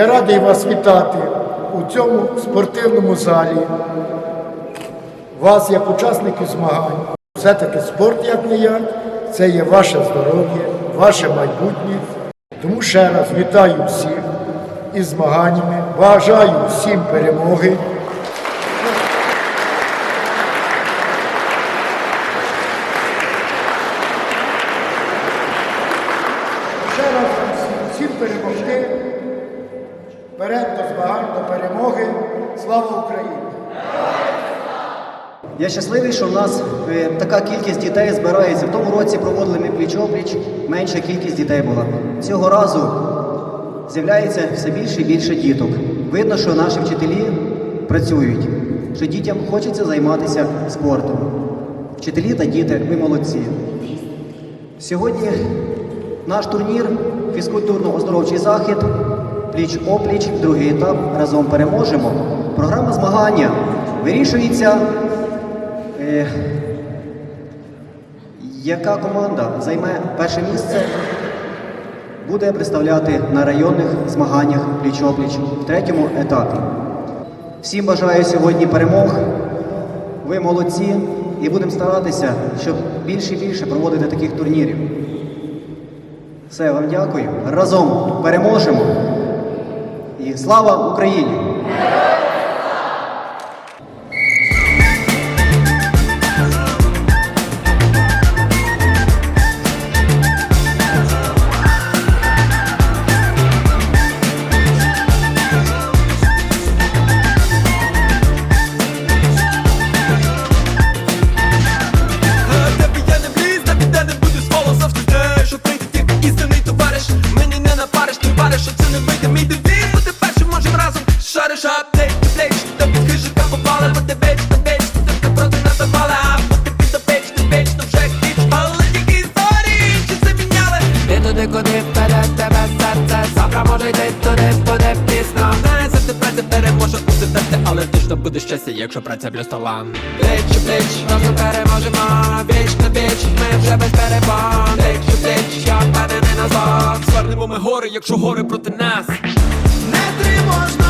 Я радий вас вітати у цьому спортивному залі. Вас як учасників змагань. Все-таки спорт, як не як, це є ваше здоров'я, ваше майбутнє. Тому ще раз вітаю всіх із змаганнями, бажаю всім перемоги. Ще раз всім, перемогти. Вперед до змагань, до перемоги. Слава Україні! Я щасливий, що в нас е, така кількість дітей збирається. В тому році проводили ми пліч-опліч, менша кількість дітей була. Цього разу з'являється все більше і більше діток. Видно, що наші вчителі працюють, що дітям хочеться займатися спортом. Вчителі та діти, ви молодці. Сьогодні наш турнір фізкультурно-оздоровчий захід, пліч-опліч, другий етап разом переможемо. Програма змагання вирішується. Е, яка команда займе перше місце, буде представляти на районних змаганнях пліч-опліч в третьому етапі. Всім бажаю сьогодні перемог. Ви молодці і будемо старатися, щоб більше і більше проводити таких турнірів. Все, вам дякую. Разом переможемо. І слава Україні! Що прийде тільки істинний товариш. Мені не напариш, ти що це не вийде. Мій девіз праця переможе усе серце, але точно буде щастя, якщо праця плюс талант Плеч у плеч, нас ми переможемо, віч на віч, ми вже без перебан Плеч у плеч, я впевнений назад Звернемо ми гори, якщо гори проти нас. Не тривожно